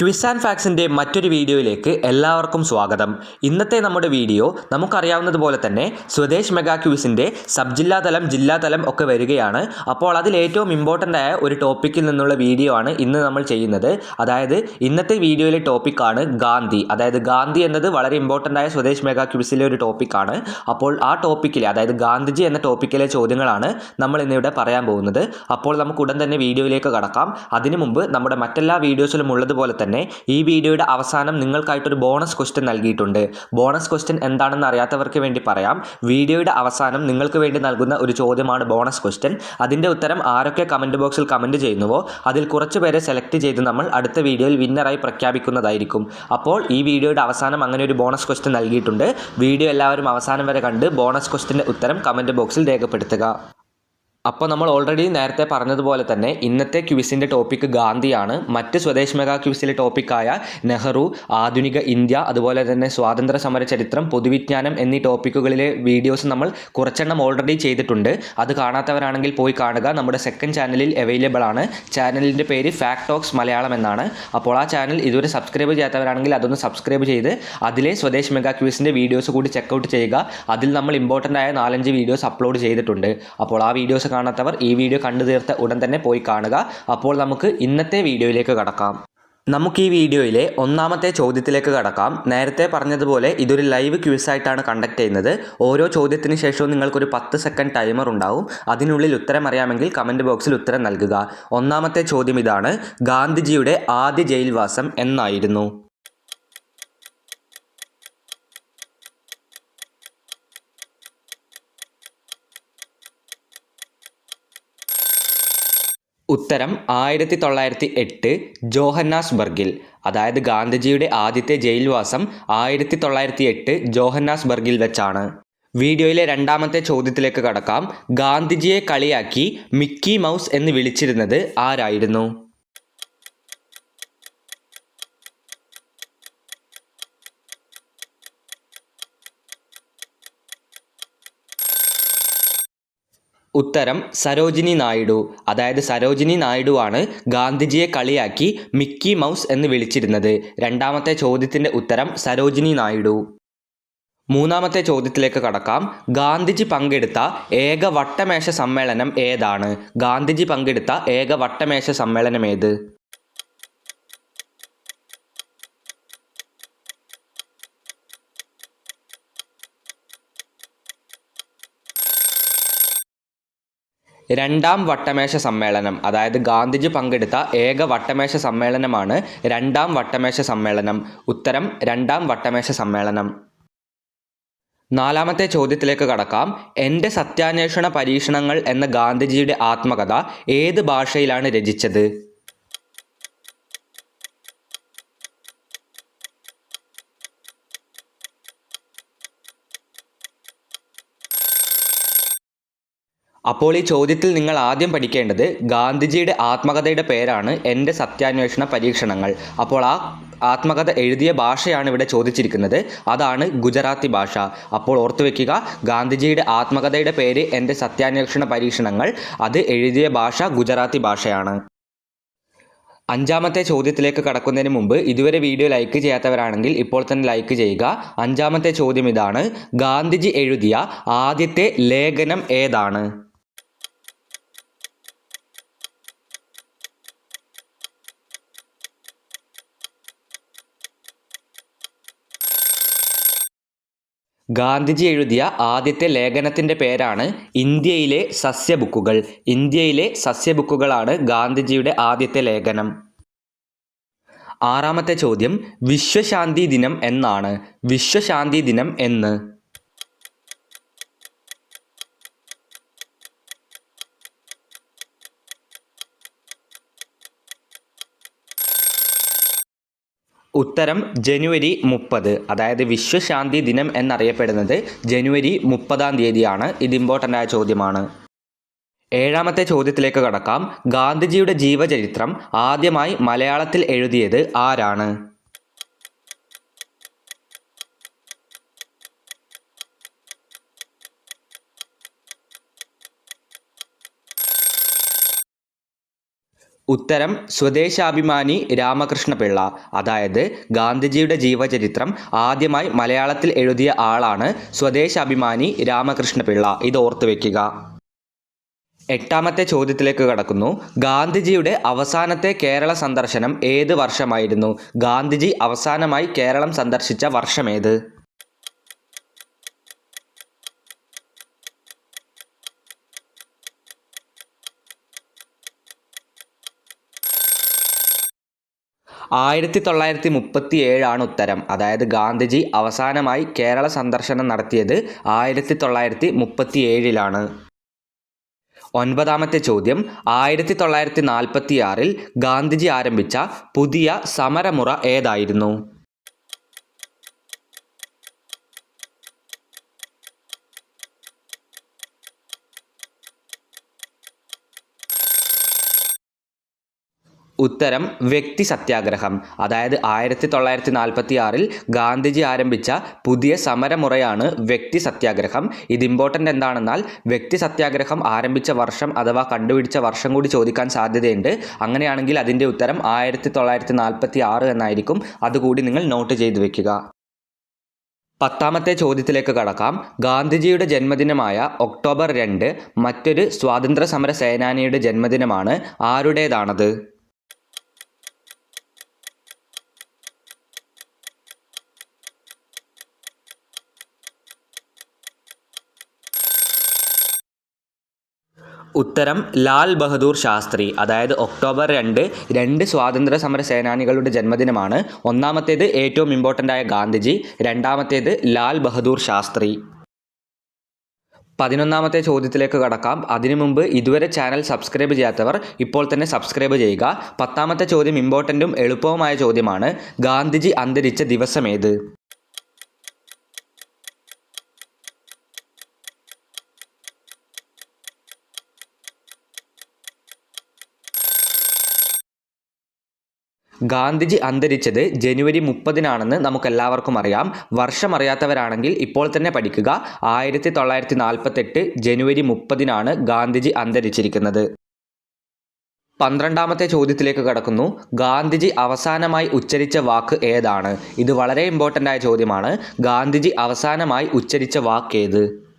Quiz and ഫാക്സിന്റെ മറ്റൊരു വീഡിയോയിലേക്ക് എല്ലാവർക്കും സ്വാഗതം. ഇന്നത്തെ നമ്മുടെ വീഡിയോ നമുക്കറിയാവുന്നതുപോലെ തന്നെ സ്വദേശ് മെഗാ ക്വിസിന്റെ സബ് ജില്ലാതലം ജില്ലാതലം ഒക്കെ വരികയാണ്. അപ്പോൾ അതിൽ ഏറ്റവും ഇമ്പോർട്ടന്റ് ആയ ഒരു ടോപ്പിക്കിൽ നിന്നുള്ള വീഡിയോ ആണ് ഇന്ന് നമ്മൾ ചെയ്യുന്നത്. അതായത് ഇന്നത്തെ വീഡിയോയിലെ ടോപ്പിക്കാണ് ഗാന്ധി. അതായത് ഗാന്ധി എന്നത് വളരെ ഇമ്പോർട്ടന്റ് ആയ സ്വദേശ് മെഗാ ക്യൂസിലെ ഒരു ടോപ്പിക്കാണ് അപ്പോൾ ആ ടോപ്പിക്കിലെ അതായത് ഗാന്ധിജി എന്ന ടോപ്പിക്കിലെ ചോദ്യങ്ങളാണ് നമ്മൾ ഇന്നിവിടെ പറയാൻ പോകുന്നത്. അപ്പോൾ നമുക്ക് ഉടൻ തന്നെ വീഡിയോയിലേക്ക് കടക്കാം. അതിനു മുമ്പ് നമ്മുടെ മറ്റെല്ലാ വീഡിയോസിലും ഉള്ളതുപോലെ തന്നെ ഈ വീഡിയോയുടെ അവസാനം നിങ്ങൾക്കായിട്ടൊരു ബോണസ് ക്വസ്റ്റ്യൻ നൽകിയിട്ടുണ്ട്. ബോണസ് ക്വസ്റ്റ്യൻ എന്താണെന്ന് അറിയാത്തവർക്ക് വേണ്ടി പറയാം. വീഡിയോയുടെ അവസാനം നിങ്ങൾക്ക് വേണ്ടി നൽകുന്ന ഒരു ചോദ്യമാണ് ബോണസ് ക്വസ്റ്റ്യൻ. അതിന്റെ ഉത്തരം ആരൊക്കെ കമന്റ് ബോക്സിൽ കമന്റ് ചെയ്യുന്നുവോ അതിൽ കുറച്ച് പേരെ സെലക്ട് ചെയ്ത് നമ്മൾ അടുത്ത വീഡിയോയിൽ വിന്നറായി പ്രഖ്യാപിക്കുന്നതായിരിക്കും. അപ്പോൾ ഈ വീഡിയോയുടെ അവസാനം അങ്ങനെ ഒരു ബോണസ് ക്വസ്റ്റ്യൻ നൽകിയിട്ടുണ്ട്. വീഡിയോ എല്ലാവരും അവസാനം വരെ കണ്ട് ബോണസ് ക്വസ്റ്റ്യന്റെ ഉത്തരം കമന്റ് ബോക്സിൽ രേഖപ്പെടുത്തുക. അപ്പോൾ നമ്മൾ ഓൾറെഡി നേരത്തെ പറഞ്ഞതുപോലെ തന്നെ ഇന്നത്തെ ക്വിസിന്റെ ടോപ്പിക്ക് ഗാന്ധിയാണ്. മറ്റ് സ്വദേശ് മെഗാ ക്വിസിലെ ടോപ്പിക്കായ നെഹ്റു ആധുനിക ഇന്ത്യ അതുപോലെ തന്നെ സ്വാതന്ത്ര്യ സമര ചരിത്രം പൊതുവിജ്ഞാനം എന്നീ ടോപ്പിക്കുകളിലെ വീഡിയോസ് നമ്മൾ കുറച്ചെണ്ണം ഓൾറെഡി ചെയ്തിട്ടുണ്ട്. അത് കാണാത്തവരാണെങ്കിൽ പോയി കാണുക. നമ്മുടെ സെക്കൻഡ് ചാനലിൽ അവൈലബിൾ ആണ്. ചാനലിന്റെ പേര് ഫാക്ട് ടോക്സ് മലയാളം എന്നാണ്. അപ്പോൾ ആ ചാനൽ ഇതുവരെ സബ്സ്ക്രൈബ് ചെയ്യാത്തവരാണെങ്കിൽ അതൊന്ന് സബ്സ്ക്രൈബ് ചെയ്ത് അതിലെ സ്വദേശ് മെഗാ ക്വിസിന്റെ വീഡിയോസ് കൂടി ചെക്കൗട്ട് ചെയ്യുക. അതിൽ നമ്മൾ ഇമ്പോർട്ടന്റ് ആയ നാലഞ്ച് വീഡിയോസ് അപ്ലോഡ് ചെയ്തിട്ടുണ്ട്. അപ്പോൾ ആ വീഡിയോസ് കാണാത്തവർ ഈ വീഡിയോ കണ്ടു തീർത്ത ഉടൻ തന്നെ പോയി കാണുക. അപ്പോൾ നമുക്ക് ഇന്നത്തെ വീഡിയോയിലേക്ക് കടക്കാം. നമുക്ക് ഈ വീഡിയോയിലെ ഒന്നാമത്തെ ചോദ്യത്തിലേക്ക് കടക്കാം. നേരത്തെ പറഞ്ഞതുപോലെ ഇതൊരു ലൈവ് ക്യൂസ് ആയിട്ടാണ് കണ്ടക്ട് ചെയ്യുന്നത്. ഓരോ ചോദ്യത്തിന് ശേഷവും നിങ്ങൾക്കൊരു പത്ത് സെക്കൻഡ് ടൈമർ ഉണ്ടാവും. അതിനുള്ളിൽ ഉത്തരം അറിയാമെങ്കിൽ കമന്റ് ബോക്സിൽ ഉത്തരം നൽകുക. ഒന്നാമത്തെ ചോദ്യം ഇതാണ് ഗാന്ധിജിയുടെ ആദ്യ ജയിൽവാസം എന്നായിരുന്നു. ഉത്തരം ആയിരത്തി തൊള്ളായിരത്തി എട്ട് ജോഹന്നാസ്ബർഗിൽ. അതായത് ഗാന്ധിജിയുടെ ആദ്യത്തെ ജയിൽവാസം ആയിരത്തി തൊള്ളായിരത്തി എട്ട് ജോഹന്നാസ്ബർഗിൽ വെച്ചാണ്. വീഡിയോയിലെ രണ്ടാമത്തെ ചോദ്യത്തിലേക്ക് കടക്കാം. ഗാന്ധിജിയെ കളിയാക്കി മിക്കി മൗസ് എന്ന് വിളിച്ചിരുന്നത് ആരായിരുന്നു? ഉത്തരം സരോജിനി നായിഡു. അതായത് സരോജിനി നായിഡു ആണ് ഗാന്ധിജിയെ കളിയാക്കി മിക്കി മൗസ് എന്ന് വിളിച്ചിരുന്നത്. രണ്ടാമത്തെ ചോദ്യത്തിന്റെ ഉത്തരം സരോജിനി നായിഡു. മൂന്നാമത്തെ ചോദ്യത്തിലേക്ക് കടക്കാം. ഗാന്ധിജി പങ്കെടുത്ത ഏക വട്ടമേശ സമ്മേളനം ഏതാണ്? ഗാന്ധിജി പങ്കെടുത്ത ഏക വട്ടമേശ സമ്മേളനം ഏത്? രണ്ടാം വട്ടമേശ സമ്മേളനം അതായത് ഗാന്ധിജി പങ്കെടുത്ത ഏക വട്ടമേശ സമ്മേളനമാണ് രണ്ടാം വട്ടമേശ സമ്മേളനം. ഉത്തരം രണ്ടാം വട്ടമേശ സമ്മേളനം. നാലാമത്തെ ചോദ്യത്തിലേക്ക് കടക്കാം. എന്റെ സത്യാന്വേഷണ പരീക്ഷണങ്ങൾ എന്ന ഗാന്ധിജിയുടെ ആത്മകഥ ഏത് ഭാഷയിലാണ് രചിച്ചത്? അപ്പോൾ ഈ ചോദ്യത്തിൽ നിങ്ങൾ ആദ്യം പഠിക്കേണ്ടത് ഗാന്ധിജിയുടെ ആത്മകഥയുടെ പേരാണ് എന്റെ സത്യാന്വേഷണ പരീക്ഷണങ്ങൾ. അപ്പോൾ ആ ആത്മകഥ എഴുതിയ ഭാഷയാണ് ഇവിടെ ചോദിച്ചിരിക്കുന്നത്. അതാണ് ഗുജറാത്തി ഭാഷ. അപ്പോൾ ഓർത്തു വെക്കുക ഗാന്ധിജിയുടെ ആത്മകഥയുടെ പേര് എന്റെ സത്യാന്വേഷണ പരീക്ഷണങ്ങൾ. അത് എഴുതിയ ഭാഷ ഗുജറാത്തി ഭാഷയാണ്. അഞ്ചാമത്തെ ചോദ്യത്തിലേക്ക് കടക്കുന്നതിന് മുമ്പ് ഇതുവരെ വീഡിയോ ലൈക്ക് ചെയ്യാത്തവരാണെങ്കിൽ ഇപ്പോൾ തന്നെ ലൈക്ക് ചെയ്യുക. അഞ്ചാമത്തെ ചോദ്യം ഇതാണ് ഗാന്ധിജി എഴുതിയ ആദ്യത്തെ ലേഖനം ഏതാണ്? ഗാന്ധിജി എഴുതിയ ആദ്യത്തെ ലേഖനത്തിന്റെ പേരാണ് ഇന്ത്യയിലെ സസ്യബുക്കുകൾ ഇന്ത്യയിലെ സസ്യബുക്കുകളാണ് ഗാന്ധിജിയുടെ ആദ്യത്തെ ലേഖനം. ആറാമത്തെ ചോദ്യം വിശ്വശാന്തി ദിനം എന്നാണ്. വിശ്വശാന്തി ദിനം എന്ന്. ഉത്തരം ജനുവരി മുപ്പത്. അതായത് വിശ്വശാന്തി ദിനം എന്നറിയപ്പെടുന്നത് ജനുവരി മുപ്പതാം തീയതിയാണ്. ഇത് ഇമ്പോർട്ടന്റ് ആയ ചോദ്യമാണ്. ഏഴാമത്തെ ചോദ്യത്തിലേക്ക് കടക്കാം. ഗാന്ധിജിയുടെ ജീവചരിത്രം ആദ്യമായി മലയാളത്തിൽ എഴുതിയത് ആരാണ്? ഉത്തരം സ്വദേശാഭിമാനി രാമകൃഷ്ണപിള്ള. അതായത് ഗാന്ധിജിയുടെ ജീവചരിത്രം ആദ്യമായി മലയാളത്തിൽ എഴുതിയ ആളാണ് സ്വദേശാഭിമാനി രാമകൃഷ്ണപിള്ള. ഇത് ഓർത്തു വെക്കുക. എട്ടാമത്തെ ചോദ്യത്തിലേക്ക് കടക്കുന്നു. ഗാന്ധിജിയുടെ അവസാനത്തെ കേരള സന്ദർശനം ഏത് വർഷമായിരുന്നു? ഗാന്ധിജി അവസാനമായി കേരളം സന്ദർശിച്ച വർഷമേത്? ആയിരത്തി തൊള്ളായിരത്തി മുപ്പത്തി ഏഴാണ് ഉത്തരം. അതായത് ഗാന്ധിജി അവസാനമായി കേരള സന്ദർശനം നടത്തിയത് ആയിരത്തി തൊള്ളായിരത്തി മുപ്പത്തി ഏഴിലാണ് ഒൻപതാമത്തെ ചോദ്യം. ആയിരത്തി തൊള്ളായിരത്തി നാൽപ്പത്തി ഗാന്ധിജി ആരംഭിച്ച പുതിയ സമരമുറ ഏതായിരുന്നു? ഉത്തരം വ്യക്തി സത്യാഗ്രഹം. അതായത് ആയിരത്തി തൊള്ളായിരത്തി നാൽപ്പത്തി ആറിൽ ഗാന്ധിജി ആരംഭിച്ച പുതിയ സമരമുറയാണ് വ്യക്തി സത്യാഗ്രഹം. ഇത് ഇമ്പോർട്ടന്റ് എന്താണെന്നാൽ വ്യക്തി സത്യാഗ്രഹം ആരംഭിച്ച വർഷം അഥവാ കണ്ടുപിടിച്ച വർഷം കൂടി ചോദിക്കാൻ സാധ്യതയുണ്ട്. അങ്ങനെയാണെങ്കിൽ അതിന്റെ ഉത്തരം ആയിരത്തി തൊള്ളായിരത്തി നാൽപ്പത്തി ആറ് എന്നായിരിക്കും. അതുകൂടി നിങ്ങൾ നോട്ട് ചെയ്തു വെക്കുക. പത്താമത്തെ ചോദ്യത്തിലേക്ക് കടക്കാം. ഗാന്ധിജിയുടെ ജന്മദിനമായ ഒക്ടോബർ രണ്ട് മറ്റൊരു സ്വാതന്ത്ര്യ സമര സേനാനിയുടെ ജന്മദിനമാണ്. ആരുടേതാണത്? ഉത്തരം ലാൽ ബഹദൂർ ശാസ്ത്രി. അതായത് ഒക്ടോബർ രണ്ട് രണ്ട് സ്വാതന്ത്ര്യ സമര സേനാനികളുടെ ജന്മദിനമാണ്. ഒന്നാമത്തേത് ഏറ്റവും ഇമ്പോർട്ടന്റ് ആയ ഗാന്ധിജി രണ്ടാമത്തേത് ലാൽ ബഹദൂർ ശാസ്ത്രി. പതിനൊന്നാമത്തെ ചോദ്യത്തിലേക്ക് കടക്കാം. അതിനു മുമ്പ് ഇതുവരെ ചാനൽ സബ്സ്ക്രൈബ് ചെയ്യാത്തവർ ഇപ്പോൾ തന്നെ സബ്സ്ക്രൈബ് ചെയ്യുക. പത്താമത്തെ ചോദ്യം ഇമ്പോർട്ടന്റും എളുപ്പവുമായ ചോദ്യമാണ്. ഗാന്ധിജി അന്തരിച്ച ദിവസമേത് ഗാന്ധിജി അന്തരിച്ചത് ജനുവരി മുപ്പതിനാണെന്ന് നമുക്കെല്ലാവർക്കും അറിയാം. വർഷം അറിയാത്തവരാണെങ്കിൽ ഇപ്പോൾ തന്നെ പഠിക്കുക. ആയിരത്തി തൊള്ളായിരത്തി നാൽപ്പത്തെട്ട് ജനുവരി മുപ്പതിനാണ് ഗാന്ധിജി അന്തരിച്ചിരിക്കുന്നത്. പന്ത്രണ്ടാമത്തെ ചോദ്യത്തിലേക്ക് കടക്കുന്നു. ഗാന്ധിജി അവസാനമായി ഉച്ചരിച്ച വാക്ക് ഏതാണ്? ഇത് വളരെ ഇമ്പോർട്ടന്റ് ആയ ചോദ്യമാണ്. ഗാന്ധിജി അവസാനമായി ഉച്ചരിച്ച വാക്ക് ഏത്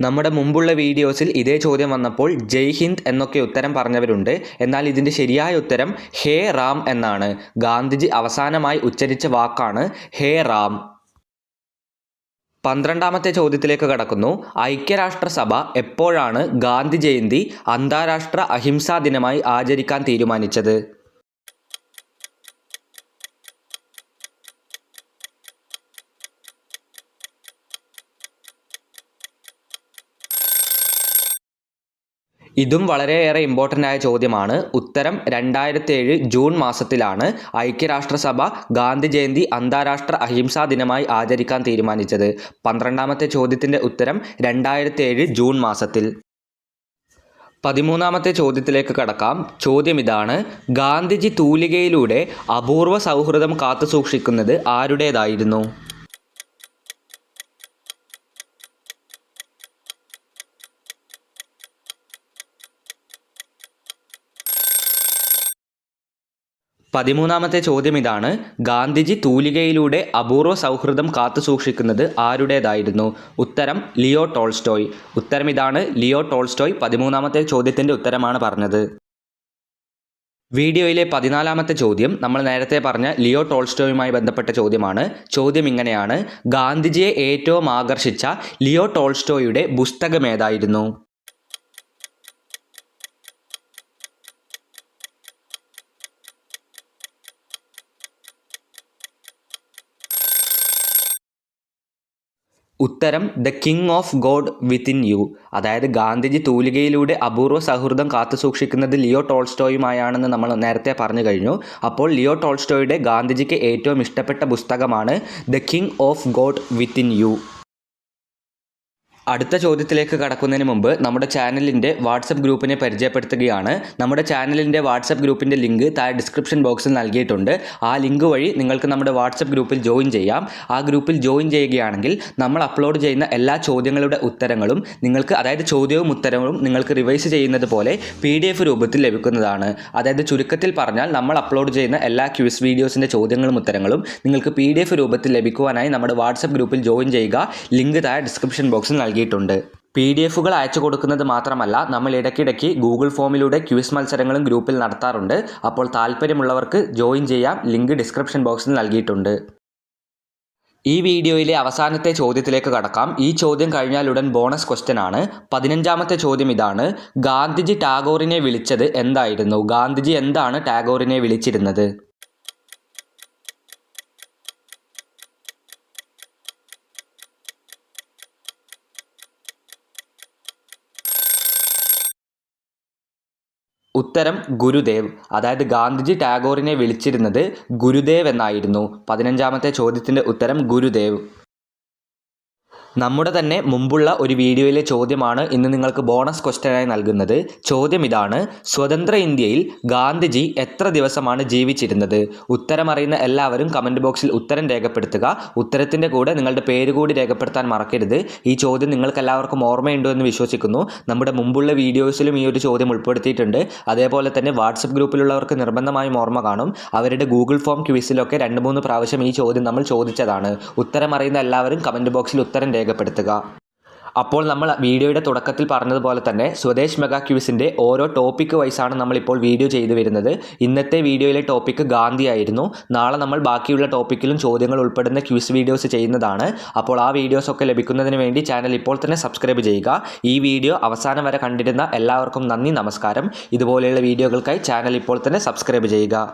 നമ്മുടെ മുമ്പുള്ള വീഡിയോസിൽ ഇതേ ചോദ്യം വന്നപ്പോൾ ജയ് ഹിന്ദ് എന്നൊക്കെ ഉത്തരം പറഞ്ഞവരുണ്ട്. എന്നാൽ ഇതിന്റെ ശരിയായ ഉത്തരം ഹേ റാം എന്നാണ്. ഗാന്ധിജി അവസാനമായി ഉച്ചരിച്ച വാക്കാണ് ഹേ റാം. പന്ത്രണ്ടാമത്തെ ചോദ്യത്തിലേക്ക് കടക്കുന്നു. ഐക്യരാഷ്ട്രസഭ എപ്പോഴാണ് ഗാന്ധി ജയന്തി അന്താരാഷ്ട്ര അഹിംസാ ദിനമായി ആചരിക്കാൻ തീരുമാനിച്ചത്? ഇതും വളരെയേറെ ഇമ്പോർട്ടന്റ് ആയ ചോദ്യമാണ്. ഉത്തരം രണ്ടായിരത്തി ഏഴ് ജൂൺ മാസത്തിലാണ് ഐക്യരാഷ്ട്രസഭ ഗാന്ധി ജയന്തി അന്താരാഷ്ട്ര അഹിംസാ ദിനമായി ആചരിക്കാൻ തീരുമാനിച്ചത്. പന്ത്രണ്ടാമത്തെ ചോദ്യത്തിന്റെ ഉത്തരം രണ്ടായിരത്തി ഏഴ് ജൂൺ മാസത്തിൽ. പതിമൂന്നാമത്തെ ചോദ്യത്തിലേക്ക് കടക്കാം. ചോദ്യം ഇതാണ്. ഗാന്ധിജി തൂലികയിലൂടെ അപൂർവ സൗഹൃദം കാത്തുസൂക്ഷിക്കുന്നത് ആരുടേതായിരുന്നു? പതിമൂന്നാമത്തെ ചോദ്യം ഇതാണ് ഗാന്ധിജി തൂലികയിലൂടെ അപൂർവ സൗഹൃദം കാത്തുസൂക്ഷിക്കുന്നത് ആരുടേതായിരുന്നു? ഉത്തരം ലിയോ ടോൾസ്റ്റോയ്. ഉത്തരം ഇതാണ് ലിയോ ടോൾസ്റ്റോയ് പതിമൂന്നാമത്തെ ചോദ്യത്തിന്റെ ഉത്തരമാണ് പറഞ്ഞത്. വീഡിയോയിലെ പതിനാലാമത്തെ ചോദ്യം നമ്മൾ നേരത്തെ പറഞ്ഞ ലിയോ ടോൾസ്റ്റോയുമായി ബന്ധപ്പെട്ട ചോദ്യമാണ്. ചോദ്യം ഇങ്ങനെയാണ്. ഗാന്ധിജിയെ ഏറ്റവും ആകർഷിച്ച ലിയോ ടോൾസ്റ്റോയുടെ പുസ്തകം ഏതായിരുന്നു ഉത്തരം the king of God within you. അതായത് ഗാന്ധിജി തൂലികയിലൂടെ അപൂർവ സൗഹൃദം കാത്തുസൂക്ഷിക്കുന്നത് ലിയോ ടോൾസ്റ്റോയുമായാണെന്ന് നമ്മൾ നേരത്തെ പറഞ്ഞു കഴിഞ്ഞു. അപ്പോൾ ലിയോ ടോൾസ്റ്റോയുടെ ഗാന്ധിജിക്ക് ഏറ്റവും ഇഷ്ടപ്പെട്ട പുസ്തകമാണ് the king of God within you. അടുത്ത ചോദ്യത്തിലേക്ക് കടക്കുന്നതിന് മുമ്പ് നമ്മുടെ ചാനലിന്റെ വാട്സപ്പ് ഗ്രൂപ്പിനെ പരിചയപ്പെടുത്തുകയാണ്. നമ്മുടെ ചാനലിന്റെ വാട്സപ്പ് ഗ്രൂപ്പിന്റെ ലിങ്ക് താഴെ ഡിസ്ക്രിപ്ഷൻ ബോക്സിൽ നൽകിയിട്ടുണ്ട്. ആ ലിങ്ക് വഴി നിങ്ങൾക്ക് നമ്മുടെ വാട്സപ്പ് ഗ്രൂപ്പിൽ ജോയിൻ ചെയ്യാം. ആ ഗ്രൂപ്പിൽ ജോയിൻ ചെയ്യുകയാണെങ്കിൽ നമ്മൾ അപ്ലോഡ് ചെയ്യുന്ന എല്ലാ ചോദ്യങ്ങളുടെ ഉത്തരങ്ങളും നിങ്ങൾക്ക് അതായത് ചോദ്യവും ഉത്തരവും നിങ്ങൾക്ക് റിവൈസ് ചെയ്യുന്നത് പോലെ പി ഡി എഫ് രൂപത്തിൽ ലഭിക്കുന്നതാണ്. അതായത് ചുരുക്കത്തിൽ പറഞ്ഞാൽ നമ്മൾ അപ്ലോഡ് ചെയ്യുന്ന എല്ലാ ക്യൂസ് വീഡിയോസിന്റെ ചോദ്യങ്ങളും ഉത്തരങ്ങളും നിങ്ങൾക്ക് പി ഡി എഫ് രൂപത്തിൽ ലഭിക്കുവാനായി നമ്മുടെ വാട്സപ്പ് ഗ്രൂപ്പിൽ ജോയിൻ ചെയ്യുക. ലിങ്ക് താഴെ ഡിസ്ക്രിപ്ഷൻ ബോക്സിൽ നൽകിയിട്ടുണ്ട്. പി ഡി എഫുകൾ അയച്ചു കൊടുക്കുന്നത് മാത്രമല്ല നമ്മൾ ഇടയ്ക്കിടയ്ക്ക് ഗൂഗിൾ ഫോമിലൂടെ ക്യൂസ് മത്സരങ്ങളും ഗ്രൂപ്പിൽ നടത്താറുണ്ട്. അപ്പോൾ താല്പര്യമുള്ളവർക്ക് ജോയിൻ ചെയ്യാം. ലിങ്ക് ഡിസ്ക്രിപ്ഷൻ ബോക്സിൽ നൽകിയിട്ടുണ്ട്. ഈ വീഡിയോയിലെ അവസാനത്തെ ചോദ്യത്തിലേക്ക് കടക്കാം. ഈ ചോദ്യം കഴിഞ്ഞാൽ ഉടൻ ബോണസ് ക്വസ്റ്റ്യൻ ആണ്. പതിനഞ്ചാമത്തെ ചോദ്യം ഇതാണ്. ഗാന്ധിജി ടാഗോറിനെ വിളിച്ചത് എന്തായിരുന്നു? ഗാന്ധിജി എന്താണ് ടാഗോറിനെ വിളിച്ചിരുന്നത്? ഉത്തരം ഗുരുദേവ്. അതായത് ഗാന്ധിജി ടാഗോറിനെ വിളിച്ചിരുന്നത് ഗുരുദേവ് എന്നായിരുന്നു. പതിനഞ്ചാമത്തെ ചോദ്യത്തിന്റെ ഉത്തരം ഗുരുദേവ്. നമ്മുടെ തന്നെ മുമ്പുള്ള ഒരു വീഡിയോയിലെ ചോദ്യമാണ് ഇന്ന് നിങ്ങൾക്ക് ബോണസ് ക്വസ്റ്റ്യനായി നൽകുന്നത്. ചോദ്യം ഇതാണ് സ്വതന്ത്ര ഇന്ത്യയിൽ ഗാന്ധിജി എത്ര ദിവസമാണ് ജീവിച്ചിരുന്നത്? ഉത്തരമറിയുന്ന എല്ലാവരും കമന്റ് ബോക്സിൽ ഉത്തരം രേഖപ്പെടുത്തുക. ഉത്തരത്തിന്റെ കൂടെ നിങ്ങളുടെ പേര് കൂടി രേഖപ്പെടുത്താൻ മറക്കരുത്. ഈ ചോദ്യം നിങ്ങൾക്ക് എല്ലാവർക്കും ഓർമ്മയുണ്ടോ എന്ന് വിശ്വസിക്കുന്നു. നമ്മുടെ മുമ്പുള്ള വീഡിയോസിലും ഈ ഒരു ചോദ്യം ഉൾപ്പെടുത്തിയിട്ടുണ്ട്. അതേപോലെ തന്നെ വാട്സപ്പ് ഗ്രൂപ്പിലുള്ളവർക്ക് നിർബന്ധമായും ഓർമ്മ കാണും. അവരുടെ ഗൂഗിൾ ഫോം ക്വിസിലൊക്കെ രണ്ട് മൂന്ന് പ്രാവശ്യം ഈ ചോദ്യം നമ്മൾ ചോദിച്ചതാണ്. ഉത്തരം അറിയുന്ന എല്ലാവരും കമന്റ് ബോക്സിൽ ഉത്തരം രേഖപ്പെടുത്തുക. അപ്പോൾ നമ്മൾ വീഡിയോയുടെ തുടക്കത്തിൽ പറഞ്ഞതുപോലെ തന്നെ സ്വദേശ് മെഗാ ക്യൂസിന്റെ ഓരോ ടോപ്പിക്ക് വൈസാണ് നമ്മളിപ്പോൾ വീഡിയോ ചെയ്തു വരുന്നത്. ഇന്നത്തെ വീഡിയോയിലെ ടോപ്പിക്ക് ഗാന്ധി ആയിരുന്നു. നാളെ നമ്മൾ ബാക്കിയുള്ള ടോപ്പിക്കിലും ചോദ്യങ്ങൾ ഉൾപ്പെടുന്ന ക്യൂസ് വീഡിയോസ് ചെയ്യുന്നതാണ്. അപ്പോൾ ആ വീഡിയോസൊക്കെ ലഭിക്കുന്നതിന് വേണ്ടി ചാനൽ ഇപ്പോൾ തന്നെ സബ്സ്ക്രൈബ് ചെയ്യുക. ഈ വീഡിയോ അവസാനം വരെ കണ്ടിരുന്ന എല്ലാവർക്കും നന്ദി നമസ്കാരം. ഇതുപോലെയുള്ള വീഡിയോകൾക്കായി ചാനൽ ഇപ്പോൾ തന്നെ സബ്സ്ക്രൈബ് ചെയ്യുക.